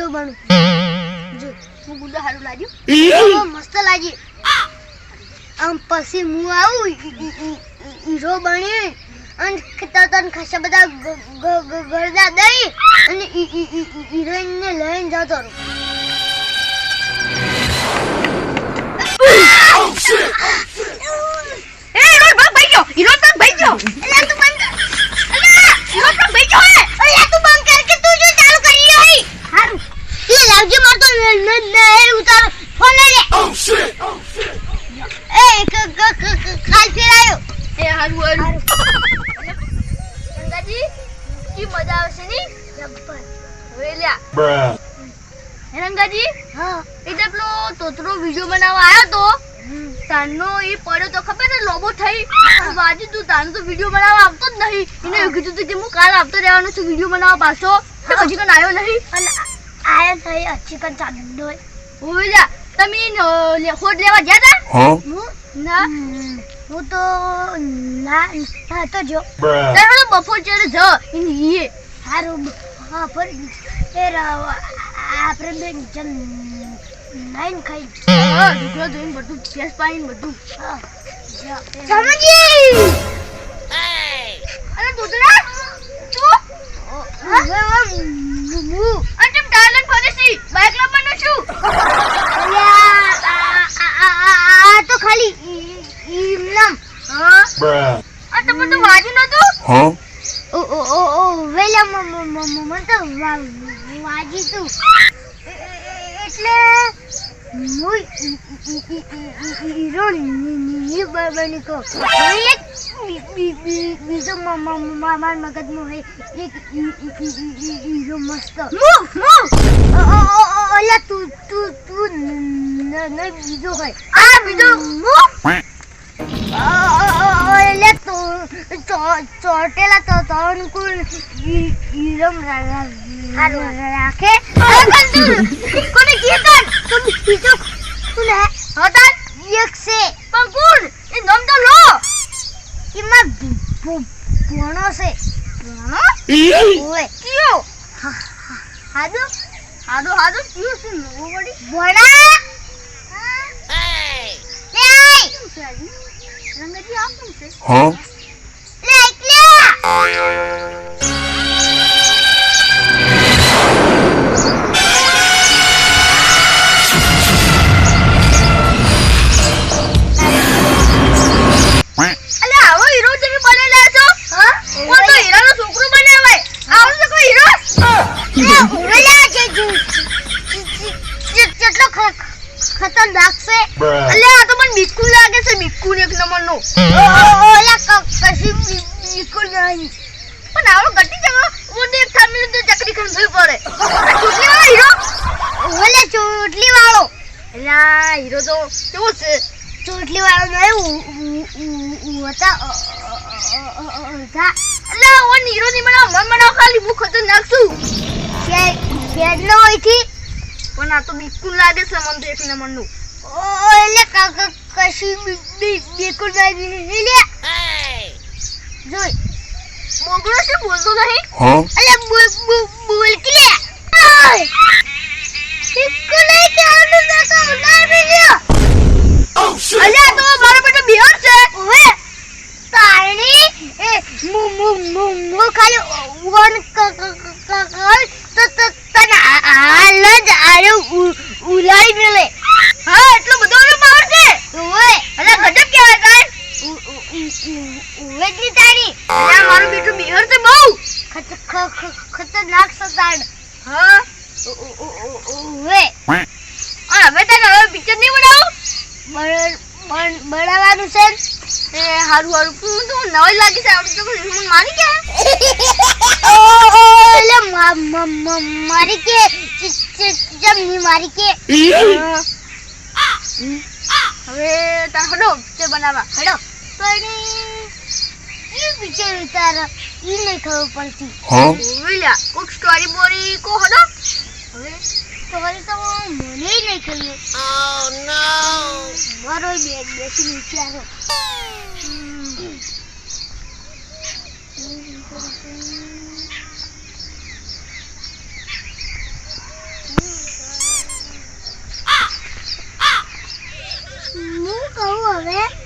Hero બનું જો હું ગુડો હારું લાગ્યું. મસ્ત લાગી. આમ પછી હું આવું હીરો બની. અને તને ખાસા બધા ગરદા દઈ અને ઈ- ઈ- ઈ- ઈ- હિરોઈનને લઈને જતો રહું. ભાઈ ગયો. હીરો તો ભાઈ ગયો. તું બંધ હીરો ભાઈ ગયો તું બંધ કર કે તું જો ચાલુ કરી રહ્યો હી હારું લે લાવજે માર તો ન ન ન ઉતાર. ફોન લઈ લે. એ ક ક ક ક- કાલ ફેરાયો એ હારું હારું. ગંગાજી કી મજા આવશે ની? જબ્બર. હે રંગાજી? હા. એટલે પેલો તોતરો વીડિયો બનાવવા આવ્યો તો. તાનો એ પડ્યો તો ખબર ને લોબો થઈ. વાજી તું તારનો તો વીડિયો બનાવવા આવતો જ નહીં. એને કીધું હતું કે હું કાલ આવતો રહેવાનો છું વીડિયો બનાવવા પાછો. હજી કન આવ્યો નહીં. અને આયા થઈ અચ્છી કન ચાલુ હોય ઓય લ્યા તમે ખોટ લેવા ગયા તા Huh? હું ના હું તો ના ના તો જો. તારે બપોર ચડે જો ઈએ હારું હા પર એ રાવ આપણે બેન જમ નાઈન ખાઈ હા, ઢોકળા ધોઈને બધું ગેસ પાણી બધું સમજી અરે દૂધરા તું અને તેમ ટાયલેટ લો છે છું આ તો ખાલી ઇમનામ હા આ તો બધું વાજી નતું હા ઓ ઓ ઓ ઓ વેલા મ મ મ મ મને તો વાજી તું એટલે હું ઈ- ઈ- ઈ- ઈ- ઈ- હીરો ની બની કો એક બી- બી- બી- બીજો માર મગજમાં હોય એક હીરો મસ્ત. ઓલા તું તું તું ન ન બીજો હોય. આ બીજો એટલે તો ચોટેલા તો ત્રણ કુલ ઈરમ રાખે. કોને કીધું? તો બીજો કોણ હે હતા એક છે. પણ કોણ? તો ભણો છે. ભણો? ઓય કયો? હાદો? હાદો હાદો કયો છે? નવો વળી? ભણા? લે આય! રંગજી આ શું છે? Huh? લે એકલા બિલકુલ નહીં. પણ આવો ગટી જગો મોટે એક થામી તો ચકરી ખંભી પડે. છોકરી વાળો હીરો? ઓલે ચોટલી વાળો આ હીરો તો કેવો છે? ચોટલી વાળો નહીં હતા. હતા. અલે ઓન હીરો ની બનાવ મન બનાવ ખાલી હું ખતરનાક નાખશું શેર નો હોયથી. પણ આ તો બિસ્કુ લાગે છે મને તો એક નંબરનું. ઓ- ક- કશું બિલકુલ નહીં. લે. જોઈ. બોગડો છે બોલતો નહીં? અલે બોલ બોલ બોલ કે લે. આય! બિલકુલ કે આનું મેં તો ઉડાડી દીધો. અલે તો મારો બેટો બિહાર છે. ઓવે તારણી એ મુ મુ મુ મુ ખાલી વન ક ક ક ક તો તો તને હાલ જ આરે ઉ- મેલે. હા એટલો બધો પાવર છે. અલે ગજબ કહેવાય કાય ઉ- ઉ- ઉ- ઉ- ઉવે જ ની તારી આ મારો બેટો બિહાર છે બહુ ખતરનાક સતાડ હા ઉવે. હવે તને હવે પિક્ચર નહીં બનાવું? બળ- છે? એ હારું હારું. પૂરું તો નવી લાગી છે. આવડી તો હું મારી કે એટલે મારી કે? જમની મારી કે? હવે તાર હડો પિક્ચર બનાવવા. હેડો. પણ ખબર પડતી કો હડો હવે તો મને નહીં ખબર મારો બેગ વિચારો હું કહું હવે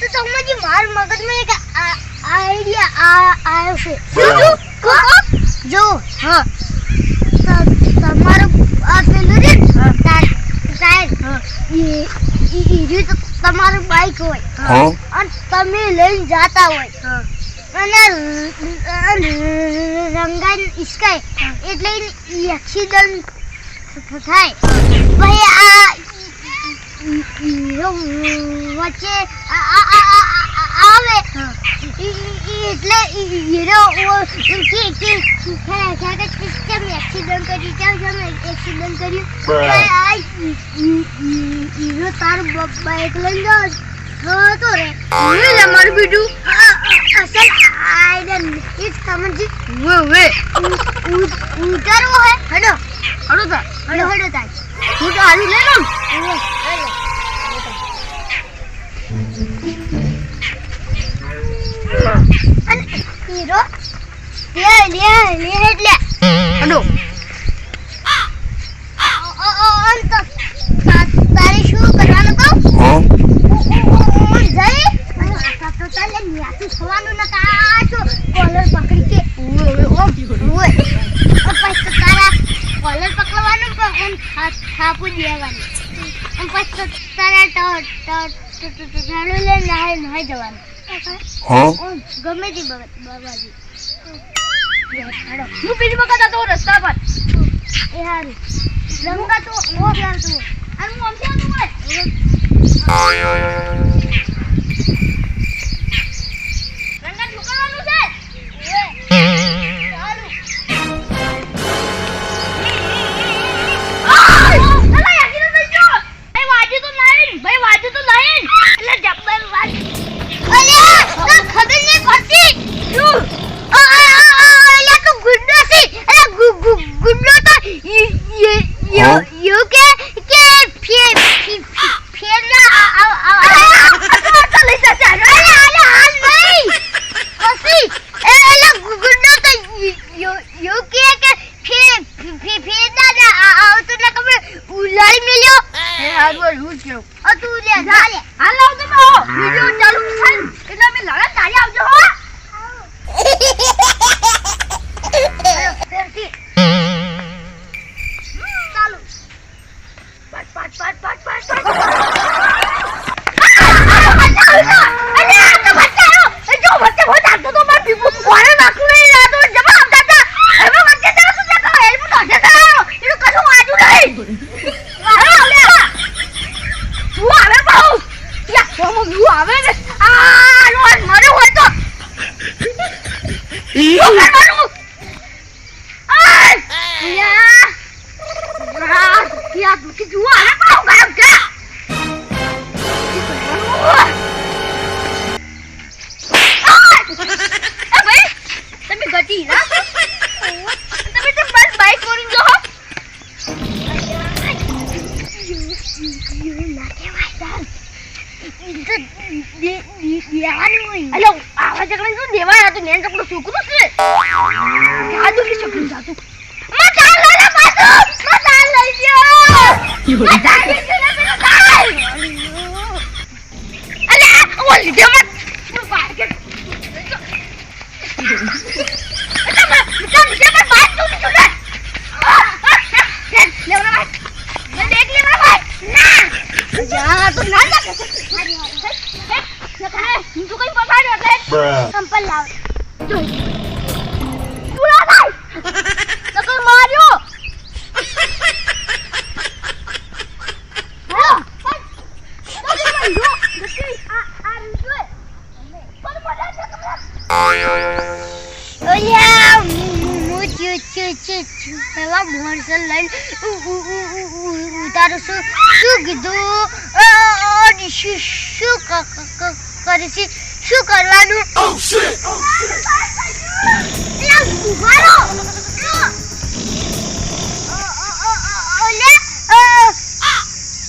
તો તમને માર મગજમાં એક આ- આઈડિયા આ આવ્યો છે જો હા. તમારો તમારું આ પેલું બાઈક હોય? અને તમે લઈને જાતા હોય. અને રંગાઈ ઈસકાય એટલે એક્સિડન્ટ થાય. ભાઈ આ વચ્ચે આવે. એટલે હીરો કે કે ખરા કે કેમ એક્સિડન્ટ કરી? કેમ કેમ એક્સિડન્ટ કર્યું? હીરો તારું બ- બાઈક લઈને તો રે. મારું અસલ આયરન ઇસ કમજી વે ઉતરવો હે હેડો હડો તા હેડો હેડો તાય હું તો હારું લે લઉં અને હીરો લે લે લે એટલે હડો અન તો તારે શું કરવાનું કહું Huh? જઈ આ તો તાલે ન્યાતું થવાનું ન કાચો કોલર પકડી કે ઓય ઓય પછી તો તારા કોલર પકડવાનું પણ એમ થાપું દેવાનું એમ પછી તો તારા ટ ટ ટ ટ ટાળું લઈને નહાઈ નહાઈ જવાનું? ઓમ, ગમે તે બાબાજી હું પેલી વખત હતો રસ્તા પર. એ હારું. રંગા તો ઓ યાર તું અને હું આમથી આવતો હોય કરાયો એનું કશું વાજુ નહીં હવે આવે ને આ રોજ મરે હોય તો શું કરવાનું આય યા આ યા દુખી જુઓ આવે બહુ ગરમ કે એ ભાઈ તમે ગતિ ના? તમે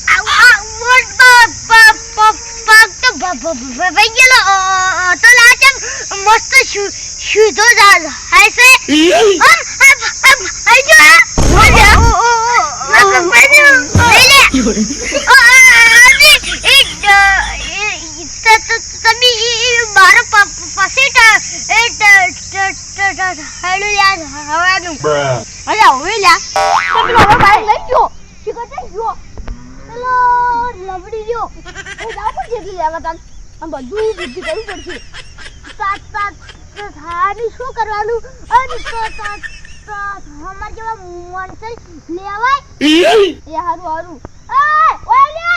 આવ- શું વોટ પ- પ- ભાઈ ગયેલો તો લાચમ મસ્ત શુ- શુદ્ધો હા હાય છે આમ, આમ, આમ, આઈ જો તમે મારો પાસે હેલું યાદ હવાનું. અરે હવે લવડી ગયો બધું બુદ્ધિ કરવું પડશે શું કરવાનું અને અમાર જેવા મોણસો લેવાય એ હારું હારું એ ઓય લે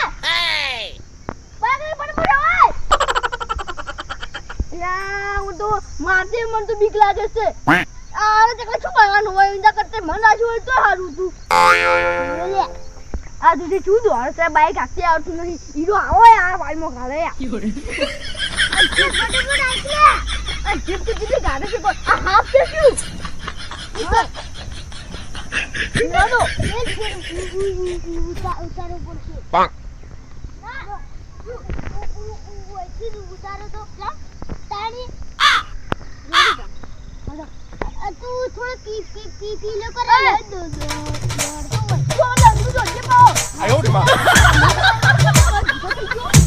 બાગરી પણ પડે ઓય યા હું તો મારતે મને તો બીક લાગે છે આરે તે કશું કરવાનું હોય ઇંદા કરતે મન આજુ હોય તો હારું તું આ દીદી શું દોડ છે બાઈક આખી આવતું નહીં હીરો આવો યાર વાળમાં ઘાલે યાર જીપ તો દીદી ગાડે છે પણ આ હાફ છે શું દાદો ઉતારો પડશે પાંખ ઉતારો તો તાણી તું થોડો પી પી પી પી લો કરે દો દો દો દો દો દો દો દો દો દો દો દો